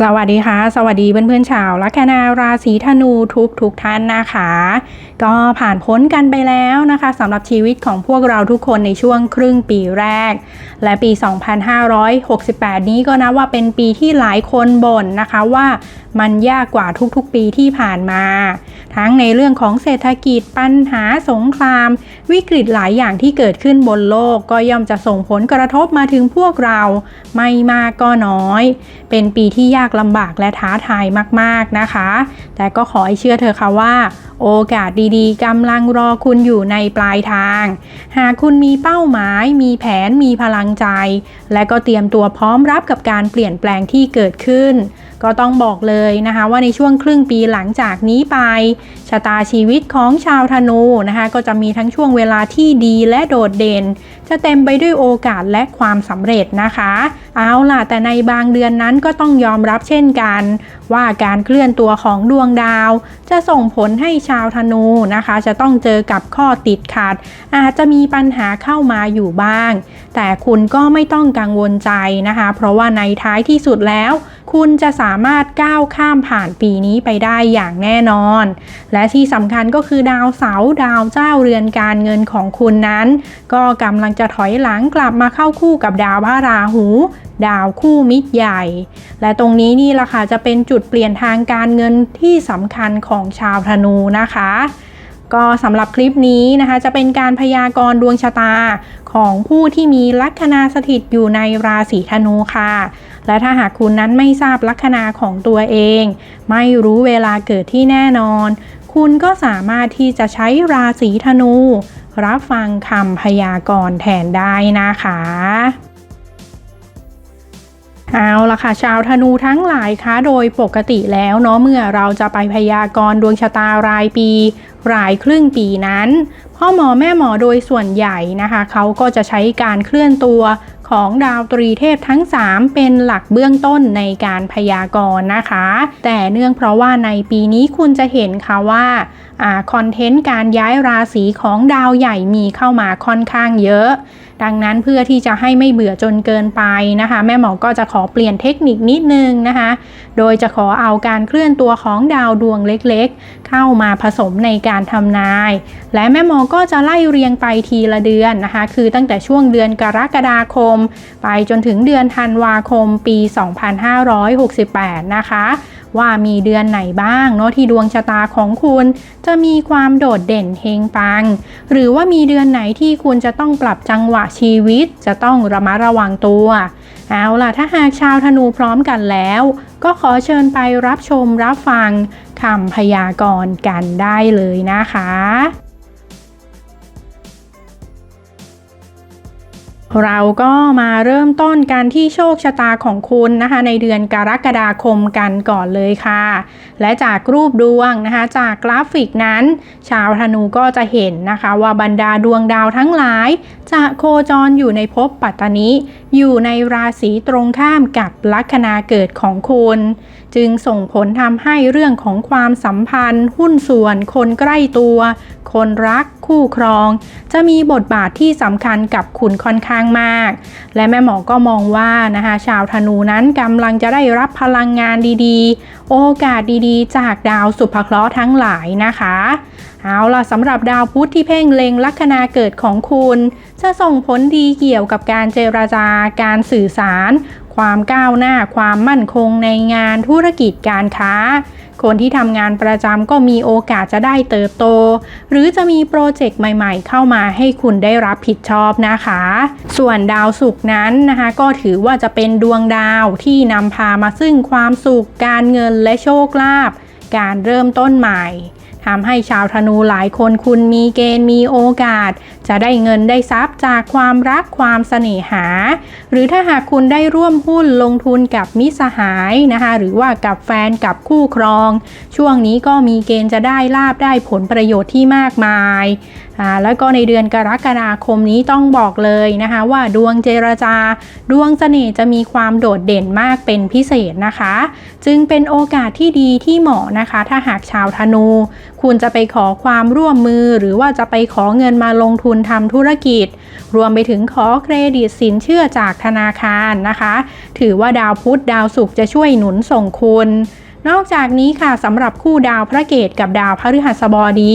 สวัสดีค่ะ สวัสดีเพื่อนๆชาวลัคนาราศีธนูทุกทุกๆท่านนะคะ ก็ผ่านพ้นกันไปแล้วนะคะสำหรับชีวิตของพวกเราทุกคนในช่วงครึ่งปีแรก และปี 2568 นี้ก็นะว่าเป็นปีที่หลายคนบ่นนะคะว่ามันยากกว่าทุกๆปีที่ผ่านมา ทั้งในเรื่องของเศรษฐกิจปัญหาสงคราม วิกฤตหลายอย่างที่เกิดขึ้นบนโลกก็ย่อมจะส่งผลกระทบมาถึงพวกเรา ไม่มากก็น้อย เป็นปีที่ยากลำบากและท้าทายมากๆนะคะ แต่ก็ขอให้เชื่อเธอค่ะว่า โอกาสดีๆกำลังรอคุณอยู่ในปลายทาง หากคุณมีเป้าหมาย มีแผนมีพลังใจ และก็เตรียมตัวพร้อมรับกับการเปลี่ยนแปลงที่เกิดขึ้น ก็ต้องบอกเลยนะคะว่าในช่วงครึ่งปีหลังจากนี้ไป ชะตาชีวิตของชาวธนูนะคะก็จะมีทั้งช่วงเวลาที่ดีและโดดเด่น จะเต็มไปด้วยโอกาสและความสำเร็จนะคะ เอาล่ะแต่ในบางเดือนนั้นก็ต้องยอมรับเช่นกัน ว่าการเคลื่อนตัวของดวงดาว จะส่งผลให้ชาวธนูนะคะ จะต้องเจอกับข้อติดขัด อาจจะมีปัญหาเข้ามาอยู่บ้าง แต่คุณก็ไม่ต้องกังวลใจนะคะ เพราะว่าในท้ายที่สุดแล้ว คุณจะสามารถก้าวข้ามผ่านปีนี้ไปได้อย่างแน่นอน และที่สำคัญก็คือดาวเสาร์ดาวเจ้าเรือนการเงินของคุณนั้น ก็กำลังจะถอยหลังกลับมาเข้าคู่กับดาวพระราหูดาวคู่มิตรใหญ่ และตรงนี้นี่แหละค่ะจะเป็นจุดเปลี่ยนทางการเงินที่สำคัญของชาวธนูนะคะ ก็สำหรับคลิปนี้นะคะ จะเป็นการพยากรณ์ดวงชะตาของผู้ที่มีลัคนาสถิตอยู่ในราศีธนูค่ะ และถ้าหากคุณนั้นไม่ทราบลัคนาของตัวเอง ไม่รู้เวลาเกิดที่แน่นอน คุณก็สามารถที่จะใช้ราศีธนู รับฟังคำพยากรณ์แทนได้นะคะเอาละค่ะชาวธนูทั้งหลายคะโดยปกติแล้วเนาะเมื่อเราจะไปพยากรณ์ดวงชะตารายปี รายครึ่งปีนั้น พ่อหมอแม่หมอโดยส่วนใหญ่นะคะ เขาก็จะใช้การเคลื่อนตัว ของดาวตรีเทพทั้ง 3 เป็นหลักเบื้องต้นในการพยากรณ์นะคะ แต่เนื่องเพราะว่าในปีนี้คุณจะเห็นค่ะว่าคอนเทนต์การย้ายราศีของดาวใหญ่มีเข้ามาค่อนข้างเยอะ ดังนั้นเพื่อที่จะให้ไม่เบื่อจนเกินไปนะคะ แม่หมอก็จะขอเปลี่ยนเทคนิคนิดนึงนะคะ โดยจะขอเอาการเคลื่อนตัวของดาวดวงเล็กๆ เข้ามาผสมในการทำนาย และแม่หมอก็จะไล่เรียงไปทีละเดือนนะคะ คือตั้งแต่ช่วงเดือนกรกฎาคม ไปจนถึงเดือนธันวาคมปี 2568 นะคะ ว่ามีเดือนไหนบ้างเนาะที่ดวงชะตาของคุณ จะมีความโดดเด่นเฮงปัง หรือว่ามีเดือนไหนที่คุณจะต้องปรับจังหวะชีวิต จะต้องระมัดระวังตัวเอาล่ะถ้าหากชาวธนูพร้อมกันแล้ว ก็ขอเชิญไปรับชมรับฟังคำพยากรณ์กันได้เลยนะคะ เราก็มาเริ่มต้นกันที่โชคชะตาของคุณนะคะ ในเดือนกรกฎาคมกันก่อนเลยค่ะ และจากรูปดวงนะคะ จากกราฟิกนั้น ชาวธนูก็จะเห็นนะคะ ว่าบรรดาดวงดาวทั้งหลาย จะโคจรอยู่ในภพปัตตานิ อยู่ในราศีตรงข้ามกับลัคนาเกิดของคุณ จึงส่งผลทำให้เรื่องของความสัมพันธ์ หุ้นส่วน คนใกล้ตัว คนรัก คู่ครอง จะมีบทบาทที่สำคัญกับคุณค่อนข้างมาก และแม่หมอก็มองว่านะคะชาวธนูนั้นกำลังจะได้รับพลังงานดีๆ โอกาสดีๆ จากดาวสุภเคราะห์ทั้งหลายนะคะ เอาล่ะสำหรับดาวพุธที่เพ่งเล็งลัคนาเกิดของคุณ จะส่งผลดีเกี่ยวกับการเจราจาการสื่อสาร ความก้าวหน้าความมั่นคงในงานธุรกิจการค้า คนที่ทำงานประจำก็มีโอกาสจะได้เติบโต หรือจะมีโปรเจกต์ใหม่ๆ เข้ามาให้คุณได้รับผิดชอบนะคะ ส่วนดาวศุกร์นั้นนะคะก็ถือว่าจะเป็นดวงดาวที่นำพามาซึ่งความสุขการเงินและโชคลาภการเริ่มต้นใหม่ ทำให้ชาวธนูหลายคนคุณมีเกณฑ์มีโอกาส จะได้เงินได้ทรัพย์จากความรักความเสน่หา หรือถ้าหากคุณได้ร่วมหุ้นลงทุนกับมิสหายนะคะหรือว่ากับแฟนกับคู่ครอง ช่วงนี้ก็มีเกณฑ์จะได้ลาบได้ผลประโยชน์ที่มากมาย อ่าแล้วก็ในเดือนกรกฎาคมนี้ต้องบอกเลยนะคะ ว่าดวงเจรจา ดวงเสน่ห์จะมีความโดดเด่นมากเป็นพิเศษนะคะ จึงเป็นโอกาสที่ดีที่เหมาะนะคะ ถ้าหากชาวธนู คุณจะไปขอความร่วมมือ หรือว่าจะไปขอเงินมาลงทุนทำธุรกิจ รวมไปถึงขอเครดิตสินเชื่อจากธนาคารนะคะ ถือว่าดาวพุธดาวศุกร์จะช่วยหนุนส่งคุณ นอกจากนี้ค่ะสำหรับคู่ดาวพระเกตกับดาวพฤหัสบดี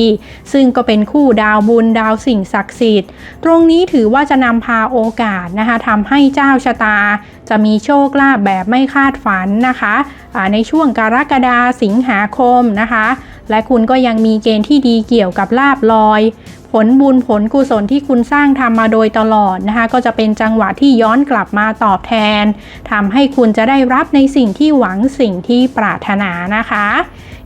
ซึ่งก็เป็นคู่ดาวบุญดาวสิ่งศักดิ์สิทธิ์ ตรงนี้ถือว่าจะนำพาโอกาสนะคะทำให้เจ้าชะตา จะมีโชคลาภแบบไม่คาดฝันนะคะะในช่วงกรกฎาสิงหาคมนะคะ และคุณก็ยังมีเกณฑ์ที่ดีเกี่ยวกับลาบลอย ผลบุญผลกุศลที่คุณสร้างทำมาโดยตลอดนะคะ ก็จะเป็นจังหวะที่ย้อนกลับมาตอบแทนทำให้คุณจะได้รับในสิ่งที่หวังสิ่งที่ปรารถนานะคะ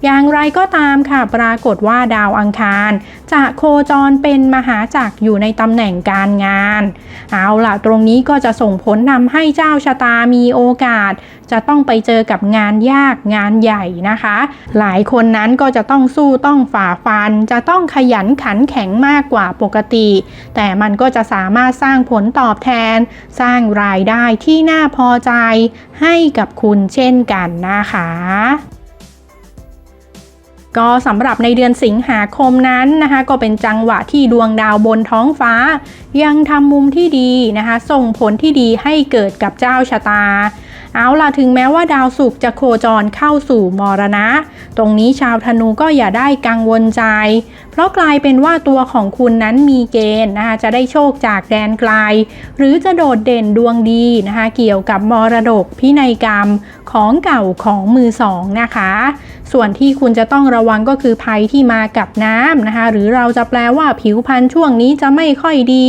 อย่างไรก็ตามค่ะ ปรากฏว่าดาวอังคาร จะโคจรเป็นมหาจักรอยู่ในตำแหน่งการงาน เอาล่ะตรงนี้ก็จะส่งผลทำให้เจ้าชะตามีโอกาส จะต้องไปเจอกับงานยากงานใหญ่นะคะ หลายคนนั้นก็จะต้องสู้ต้องฝ่าฟัน จะต้องขยันขันแข็งมากกว่าปกติ แต่มันก็จะสามารถสร้างผลตอบแทน สร้างรายได้ที่น่าพอใจให้กับคุณเช่นกันนะคะ ก็สำหรับในเดือนสิงหาคมนั้นนะคะ ก็เป็นจังหวะที่ดวงดาวบนท้องฟ้า ยังทำมุมที่ดีนะคะ ส่งผลที่ดีให้เกิดกับเจ้าชะตา เอาล่ะถึงแม้ว่าดาวศุกร์จะโคจรเข้าสู่มรณะ ตรงนี้ชาวธนูก็อย่าได้กังวลใจ เพราะกลายเป็นว่าตัวของคุณนั้นมีเกณฑ์นะคะจะได้โชคจากแดนไกล หรือจะโดดเด่นดวงดีนะคะเกี่ยวกับมรดกพินัยกรรมของเก่าของมือสองนะคะ ส่วนที่คุณจะต้องระวังก็คือภัยที่มากับน้ำนะคะ หรือเราจะแปลว่าผิวพรรณช่วงนี้จะไม่ค่อยดี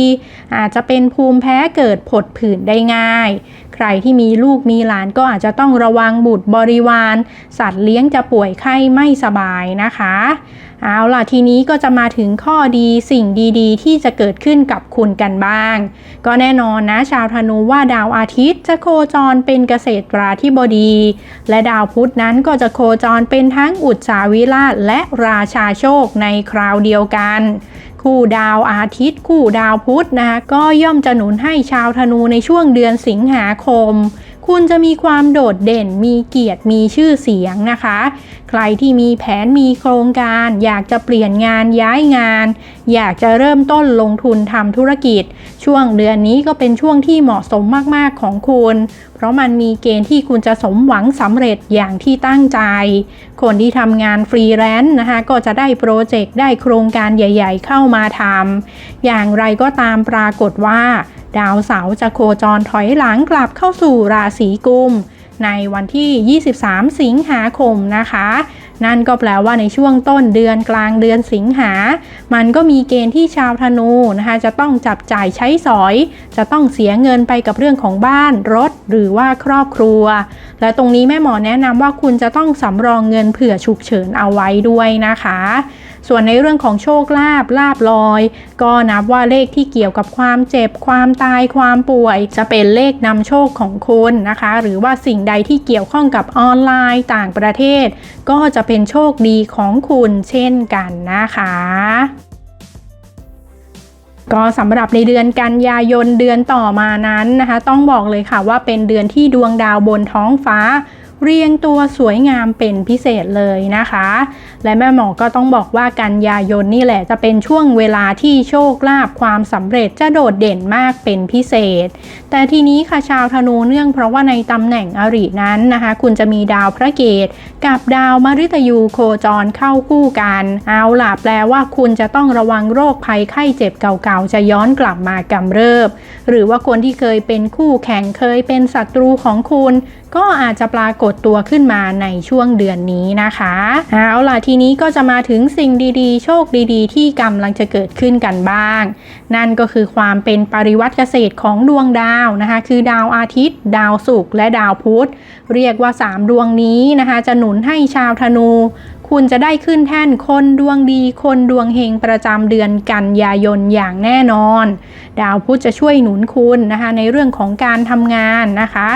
อาจจะเป็นภูมิแพ้เกิดผดผื่นได้ง่าย ใครที่มีลูกมีหลานก็อาจจะต้องระวังบุตรบริวาร สัตว์เลี้ยงจะป่วยไข้ไม่สบายนะคะ เอาล่ะทีนี้ก็จะมาถึงข้อดีสิ่งดีๆ ที่จะเกิดขึ้นกับคุณกันบ้าง ก็แน่นอนนะชาวธนูว่าดาวอาทิตย์จะโคจรเป็นเกษตรราธิบดี และดาวพุธนั้นก็จะโคจรเป็นทั้งอุตสาวิราชและราชาโชคในคราวเดียวกัน คู่ดาวอาทิตย์ คู่ดาวพุธนะคะก็ย่อมจะหนุนให้ชาวธนูในช่วงเดือนสิงหาคม คุณจะมีความโดดเด่นมีเกียรติมีชื่อเสียงนะคะใครที่มีแผนมีโครงการ อยากจะเปลี่ยนงานย้ายงาน อยากจะเริ่มต้นลงทุนทำธุรกิจ ช่วงเดือนนี้ก็เป็นช่วงที่เหมาะสมมาก ๆ ของคุณ เพราะมันมีเกณฑ์ที่คุณจะสมหวังสำเร็จอย่างที่ตั้งใจ คนที่ทำงานฟรีแลนซ์นะคะก็จะได้โปรเจกต์ได้โครงการใหญ่ ๆ เข้ามาทำอย่างไรก็ตามปรากฏว่า ดาวเสาร์จะโคจรถอยหลังกลับเข้าสู่ราศีกุม ในวันที่ 23 สิงหาคมนะคะ นั่นก็แปลว่าในช่วงต้นเดือนกลางเดือนสิงหา มันก็มีเกณฑ์ที่ชาวธนูนะคะจะต้องจับจ่ายใช้สอย จะต้องเสียเงินไปกับเรื่องของบ้านรถหรือว่าครอบครัว และตรงนี้แม่หมอแนะนำว่าคุณจะต้องสำรองเงินเผื่อฉุกเฉินเอาไว้ด้วยนะคะ ส่วนในเรื่องของโชคลาภลาบลอย ก็นับว่าเลขที่เกี่ยวกับความเจ็บ ความตายความป่วย จะเป็นเลขนำโชคของคุณนะคะ หรือว่าสิ่งใดที่เกี่ยวข้องกับออนไลน์ต่างประเทศ ก็จะเป็นโชคดีของคุณเช่นกันนะคะก็สำหรับในเดือนกันยายนเดือนต่อมานั้นนะคะ ต้องบอกเลยค่ะว่าเป็นเดือนที่ดวงดาวบนท้องฟ้า เรียงตัวสวยงามเป็นพิเศษเลยนะคะ และแม่หมอก็ต้องบอกว่ากันยายนนี่แหละจะเป็นช่วงเวลาที่โชคลาภความสำเร็จจะโดดเด่นมากเป็นพิเศษ แต่ทีนี้ค่ะชาวธนูเนื่องเพราะว่าในตำแหน่งอรินั้นนะคะ คุณจะมีดาวพระเกตกับดาวมฤตยูโคจรเข้าคู่กัน เอาล่ะแปลว่าคุณจะต้องระวังโรคภัยไข้เจ็บเก่าๆ จะย้อนกลับมากำเริบ หรือว่าคนที่เคยเป็นคู่แข่งเคยเป็นศัตรูของคุณ ก็อาจจะปรากฏตัวขึ้นมาในช่วงเดือนนี้นะคะเอาล่ะทีนี้ก็จะมาถึงสิ่งดีๆ โชคดีๆ ที่กำลังจะเกิดขึ้นกันบ้าง นั่นก็คือความเป็นปริวัติเกษตรของดวงดาวนะคะ คือดาวอาทิตย์ ดาวศุกร์และดาวพุธ เรียกว่า 3 ดวงนี้นะคะ จะหนุนให้ชาวธนูคุณจะได้ขึ้นแท่นคนดวงดีคนดวงเฮงประจำเดือนกันยายนอย่างแน่นอน ดาวพุธจะช่วยหนุนคุณนะคะในเรื่องของการทำงานนะคะ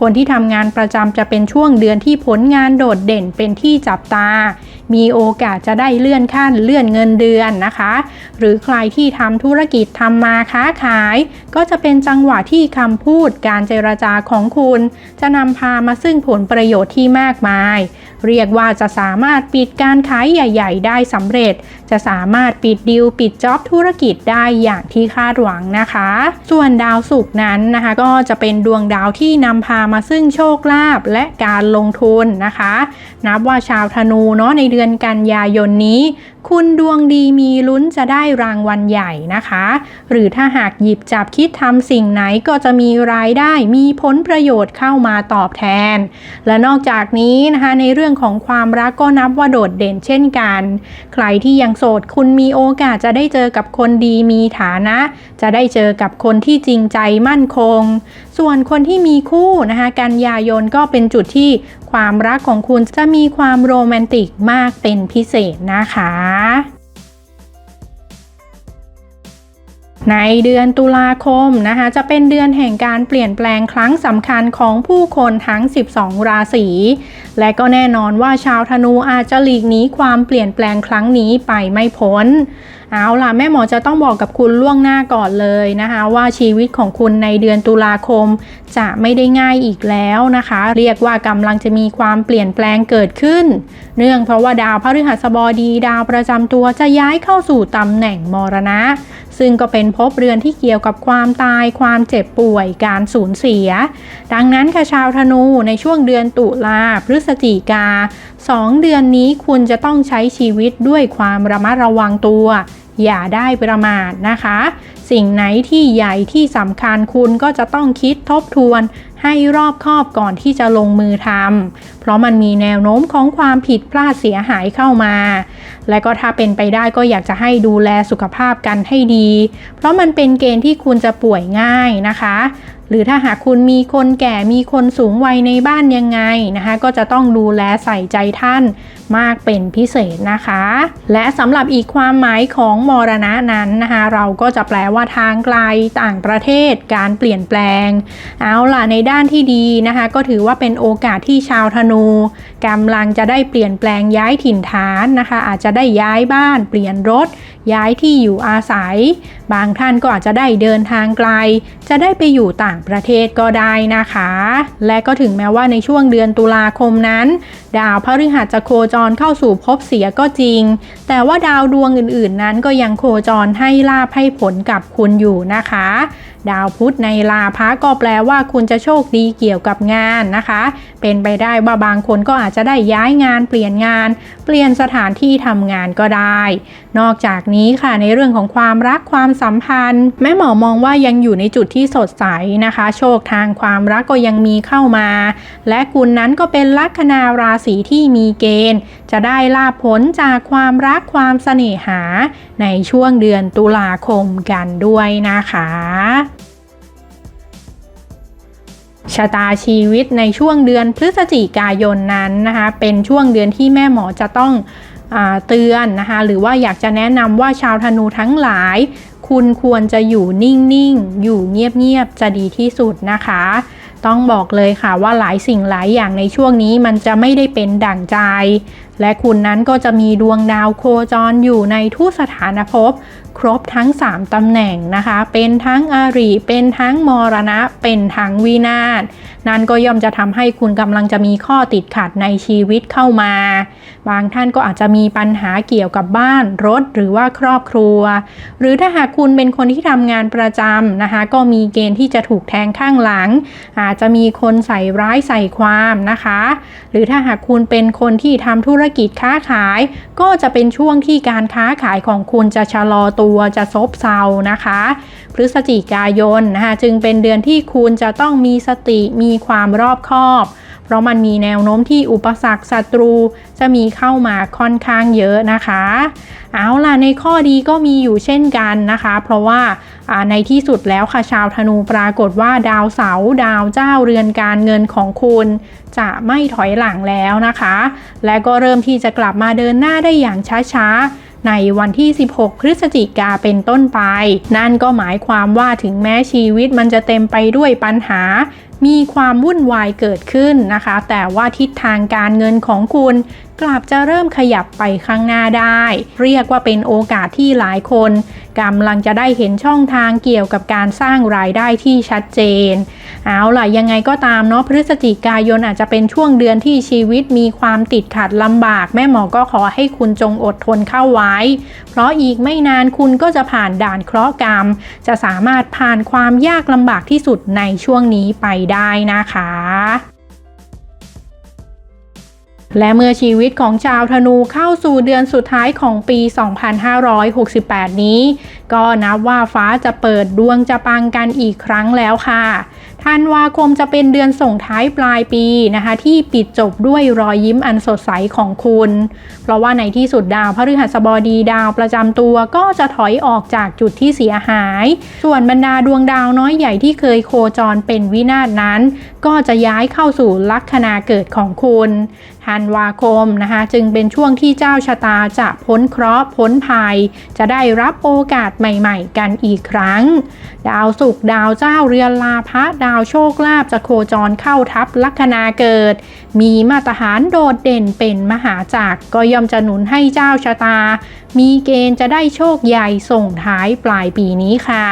คนที่ทำงานประจำจะเป็นช่วงเดือนที่ผลงานโดดเด่นเป็นที่จับตามีโอกาสจะได้เลื่อนขั้นเลื่อนเงินเดือนนะคะ หรือใครที่ทำธุรกิจทำมาค้าขาย ก็จะเป็นจังหวะที่คำพูดการเจรจาของคุณ จะนำพามาซึ่งผลประโยชน์ที่มากมาย เรียกว่าจะสามารถปิดการขายใหญ่ ๆ ได้สำเร็จ จะสามารถปิดดีลปิดจ็อบธุรกิจได้อย่างที่คาดหวังนะคะ ส่วนดาวศุกร์นั้นนะคะ ก็จะเป็นดวงดาวที่นำพามาซึ่งโชคลาภและการลงทุนนะคะ นับว่าชาวธนูเนาะในเดือนกันยายนนี้ คุณดวงดีมีลุ้นจะได้รางวัลใหญ่นะคะ หรือถ้าหากหยิบจับคิดทำสิ่งไหนก็จะมีรายได้มีผลประโยชน์เข้ามาตอบแทน และนอกจากนี้นะคะในเรื่องของความรักก็นับว่าโดดเด่นเช่นกัน ใครที่ยังโสดคุณมีโอกาสจะได้เจอกับคนดีมีฐานะ จะได้เจอกับคนที่จริงใจมั่นคง ส่วนคนที่มีคู่นะคะกันยายนก็เป็นจุดที่ ความรักของคุณจะมีความโรแมนติกมากเป็นพิเศษนะคะในเดือนตุลาคมนะคะจะเป็นเดือนแห่งการเปลี่ยนแปลงครั้งสำคัญของผู้คนทั้ง 12 ราศี และก็แน่นอนว่าชาวธนูอาจจะหลีกหนีความเปลี่ยนแปลงครั้งนี้ไปไม่พ้น เอาล่ะแม่หมอจะต้องบอกกับคุณล่วงหน้าก่อนเลยนะคะ ว่าชีวิตของคุณในเดือนตุลาคมจะไม่ได้ง่ายอีกแล้วนะคะ เรียกว่ากำลังจะมีความเปลี่ยนแปลงเกิดขึ้น เนื่องเพราะว่าดาวพฤหัสบดีดาวประจำตัวจะย้ายเข้าสู่ตำแหน่งมรณะ ซึ่งก็เป็นภพเรือนที่เกี่ยวกับความตายความเจ็บป่วยการสูญเสีย ดังนั้นค่ะชาวธนูในช่วงเดือนตุลาพฤศจิกาสองเดือนนี้คุณจะต้องใช้ชีวิตด้วยความระมัดระวังตัว อย่าได้ประมาทนะคะ สิ่งไหนที่ใหญ่ที่สำคัญคุณก็จะต้องคิดทบทวนให้รอบคอบก่อนที่จะลงมือทำ เพราะมันมีแนวโน้มของความผิดพลาดเสียหายเข้ามา และก็ถ้าเป็นไปได้ก็อยากจะให้ดูแลสุขภาพกันให้ดี เพราะมันเป็นเกณฑ์ที่คุณจะป่วยง่ายนะคะ หรือถ้าหากคุณมีคนแก่มีคนสูงวัยในบ้านยังไงนะคะ ก็จะต้องดูแลใส่ใจท่านมากเป็นพิเศษนะคะ และสำหรับอีกความหมายของมรณะนั้นนะคะ เราก็จะแปลว่าทางไกลต่างประเทศ การเปลี่ยนแปลง เอาล่ะในด้านที่ดีนะคะ ก็ถือว่าเป็นโอกาสที่ชาวธนูกำลังจะได้เปลี่ยนแปลงย้ายถิ่นฐานนะคะ อาจจะได้ย้ายบ้านเปลี่ยนรถ ย้ายที่อยู่อาศัย บางท่านก็อาจจะได้เดินทางไกล จะได้ไปอยู่ต่างประเทศก็ได้นะคะ และก็ถึงแม้ว่าในช่วงเดือนตุลาคมนั้น ดาวพฤหัสจะโคจจรเข้าสู่ภพเสียก็จริง แต่ว่าดาวดวงอื่นๆ นั้นก็ยังโคจรให้ลาภให้ผลกับคุณอยู่นะคะ ดาวพุธในลาภะก็แปลว่าคุณจะโชคดีเกี่ยวกับงานนะคะ เป็นไปได้ว่าบางคนก็อาจจะได้ย้ายงานเปลี่ยนงาน เปลี่ยนสถานที่ทำงานก็ได้ นอกจากนี้ค่ะในเรื่องของความรักความสัมพันธ์ แม่หมอมองว่ายังอยู่ในจุดที่สดใสนะคะ โชคทางความรักก็ยังมีเข้ามา และคุณนั้นก็เป็นลัคนาราศีที่มีเกณฑ์ จะได้ลาผลจากความรักความเสน่หาในช่วงเดือนตุลาคมกันด้วยนะคะชะตาชีวิตในช่วงเดือนพฤศจิกายนนั้นนะคะเป็นช่วงเดือนที่แม่หมอจะต้องอเตือนนะคะหรือว่าอยากจะแนะนำว่าชาวธนูทั้งหลาย คุณควรจะอยู่นิ่งๆ อยู่เงียบๆ จะดีที่สุดนะคะ ต้องบอกเลยค่ะว่าหลายสิ่งหลายอย่างในช่วงนี้มันจะไม่ได้เป็นดั่งใจและคุณนั้นก็จะมีดวงดาวโคจรอยู่ในทุกสถานภพ ครบทั้ง 3ตำแหน่งนะคะ เป็นทั้งอาริเป็นทั้งมรณะ เป็นทั้งวินาศนั่นก็ย่อมจะทำให้คุณกำลังจะมีข้อติดขัดในชีวิตเข้ามา บางท่านก็อาจจะมีปัญหาเกี่ยวกับบ้านรถหรือว่าครอบครัว หรือถ้าหากคุณเป็นคนที่ทำงานประจำนะคะ ก็มีเกณฑ์ที่จะถูกแทงข้างหลัง อาจจะมีคนใส่ร้ายใส่ความนะคะ หรือถ้าหากคุณเป็นคนที่ทำธุรกิจค้าขาย ก็จะเป็นช่วงที่การค้าขายของคุณจะชะลอตัวจะซบเซานะคะ พฤศจิกายนนะคะจึงเป็นเดือนที่คุณจะต้องมีสติมีความรอบคอบ เพราะมันมีแนวโน้มที่อุปสรรคศัตรูจะมีเข้ามาค่อนข้างเยอะนะคะ เอาล่ะในข้อดีก็มีอยู่เช่นกันนะคะ เพราะว่าในที่สุดแล้วค่ะชาวธนูปรากฏว่าดาวเสาดาวเจ้าเรือนการเงินของคุณ จะไม่ถอยหลังแล้วนะคะ และก็เริ่มที่จะกลับมาเดินหน้าได้อย่างช้าๆในวันที่ 16 พฤศจิกาเป็นต้นไป นั่นก็หมายความว่าถึงแม้ชีวิตมันจะเต็มไปด้วยปัญหา มีความวุ่นวายเกิดขึ้นนะคะ แต่ว่าทิศทางการเงินของคุณกลับจะเริ่มขยับไปข้างหน้าได้ เรียกว่าเป็นโอกาสที่หลายคนกำลังจะได้เห็นช่องทางเกี่ยวกับการสร้างรายได้ที่ชัดเจน เอาล่ะยังไงก็ตามเนาะพฤศจิกายนอาจจะเป็นช่วงเดือนที่ชีวิตมีความติดขัดลำบาก แม่หมอก็ขอให้คุณจงอดทนเข้าไว้ เพราะอีกไม่นานคุณก็จะผ่านด่านเคราะห์กรรม จะสามารถผ่านความยากลำบากที่สุดในช่วงนี้ไปได้นะคะ และเมื่อชีวิตของชาวธนูเข้าสู่เดือนสุดท้ายของปี 2568 นี้ ก็นับว่าฟ้าจะเปิดดวงจะปังกันอีกครั้งแล้วค่ะ ธันวาคมจะเป็นเดือนส่งท้ายปลายปีนะคะ ที่ปิดจบด้วยรอยยิ้มอันสดใสของคุณ เพราะว่าในที่สุดดาวพฤหัสบดีดาวประจำตัวก็จะถอยออกจากจุดที่เสียหาย ส่วนบรรดาดวงดาวน้อยใหญ่ที่เคยโคจรเป็นวินาศนั้น ก็จะย้ายเข้าสู่ลัคนาเกิดของคุณ ธันวาคมนะคะ จึงเป็นช่วงที่เจ้าชะตาจะพ้นเคราะห์พ้นภัย จะได้รับโอกาสใหม่ๆ กันอีกครั้ง ดาวศุกดาวเจ้าเรือนลาภะดาวโชคลาภจะโคจรเข้าทับลัคนาเกิด มีมาตรฐานโดดเด่นเป็นมหาจักรก็ย่อมจะหนุนให้เจ้าชะตา มีเกณฑ์จะได้โชคใหญ่ส่งท้ายปลายปีนี้ค่ะ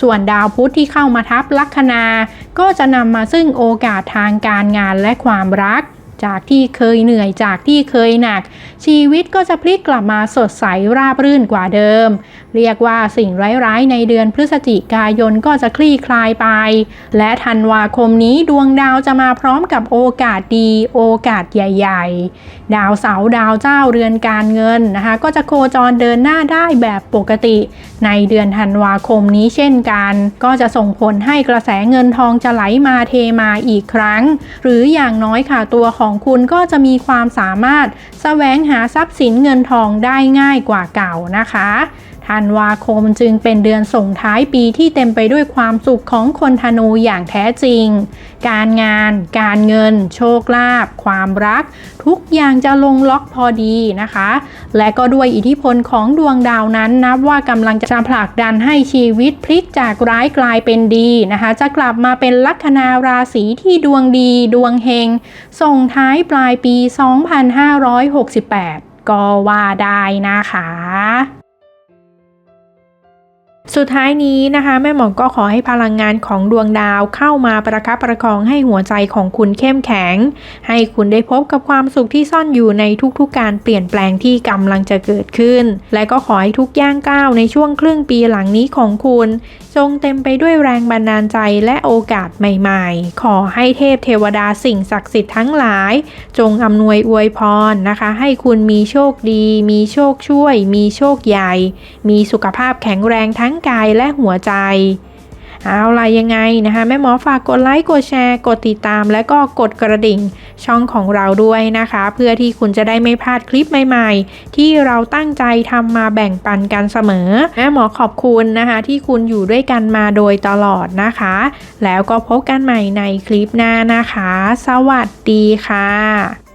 ส่วนดาวพุธที่เข้ามาทับลัคนา ก็จะนำมาซึ่งโอกาสทางการงานและความรัก จากที่เคยเหนื่อยจากที่เคยหนัก ชีวิตก็จะพลิกกลับมาสดใสราบรื่นกว่าเดิม เรียกว่าสิ่งร้ายๆในเดือนพฤศจิกายนก็จะคลี่คลายไป และธันวาคมนี้ดวงดาวจะมาพร้อมกับโอกาสดีโอกาสใหญ่ ๆ ดาวเสาดาวเจ้าเรือนการเงินนะคะก็จะโคจรเดินหน้าได้แบบปกติ ในเดือนธันวาคมนี้เช่นกัน ก็จะส่งผลให้กระแสเงินทองจะไหลมาเทมาอีกครั้ง หรืออย่างน้อยค่ะตัวของของคุณก็จะมีความสามารถแสวงหาทรัพย์สินเงินทองได้ง่ายกว่าเก่านะคะ ธันวาคมจึงเป็นเดือนส่งท้ายปีที่เต็มไปด้วยความสุขของคนธนูอย่างแท้จริง การงาน การเงิน โชคลาภ ความรัก ทุกอย่างจะลงล็อกพอดีนะคะ และก็ด้วยอิทธิพลของดวงดาวนั้นนับว่ากำลังจะผลักดันให้ชีวิตพลิกจากร้ายกลายเป็นดีนะคะ จะกลับมาเป็นลัคนาราศีที่ดวงดี ดวงเฮง ส่งท้ายปลายปี 2568 ก็ว่าได้นะคะ สุดท้ายนี้นะคะ แม่หมอก็ขอให้พลังงานของดวงดาวเข้ามาประคับประคองให้หัวใจของคุณเข้มแข็ง ให้คุณได้พบกับความสุขที่ซ่อนอยู่ในทุกๆการเปลี่ยนแปลงที่กำลังจะเกิดขึ้น และก็ขอให้ทุกย่างก้าวในช่วงครึ่งปีหลังนี้ของคุณ จงเต็มไปด้วยแรงบันดาลใจและโอกาสใหม่ๆ ขอให้เทพเทวดาสิ่งศักดิ์สิทธิ์ทั้งหลาย จงอำนวยอวยพรนะคะ ให้คุณมีโชคดี มีโชคช่วย มีโชคใหญ่ มีสุขภาพแข็งแรงทั้งงกายและหัวใจ เอาล่ะยังไงนะคะแม่หมอฝากกดไลค์กดแชร์ กดติดตาม และก็กดกระดิ่งช่องของเราด้วยนะคะ เพื่อที่คุณจะได้ไม่พลาดคลิปใหม่ ๆ ที่เราตั้งใจทำมาแบ่งปันกันเสมอแม่หมอขอบคุณนะคะที่คุณอยู่ด้วยกันมาโดยตลอดนะคะ แล้วก็พบกันใหม่ในคลิปหน้านะคะ สวัสดีค่ะ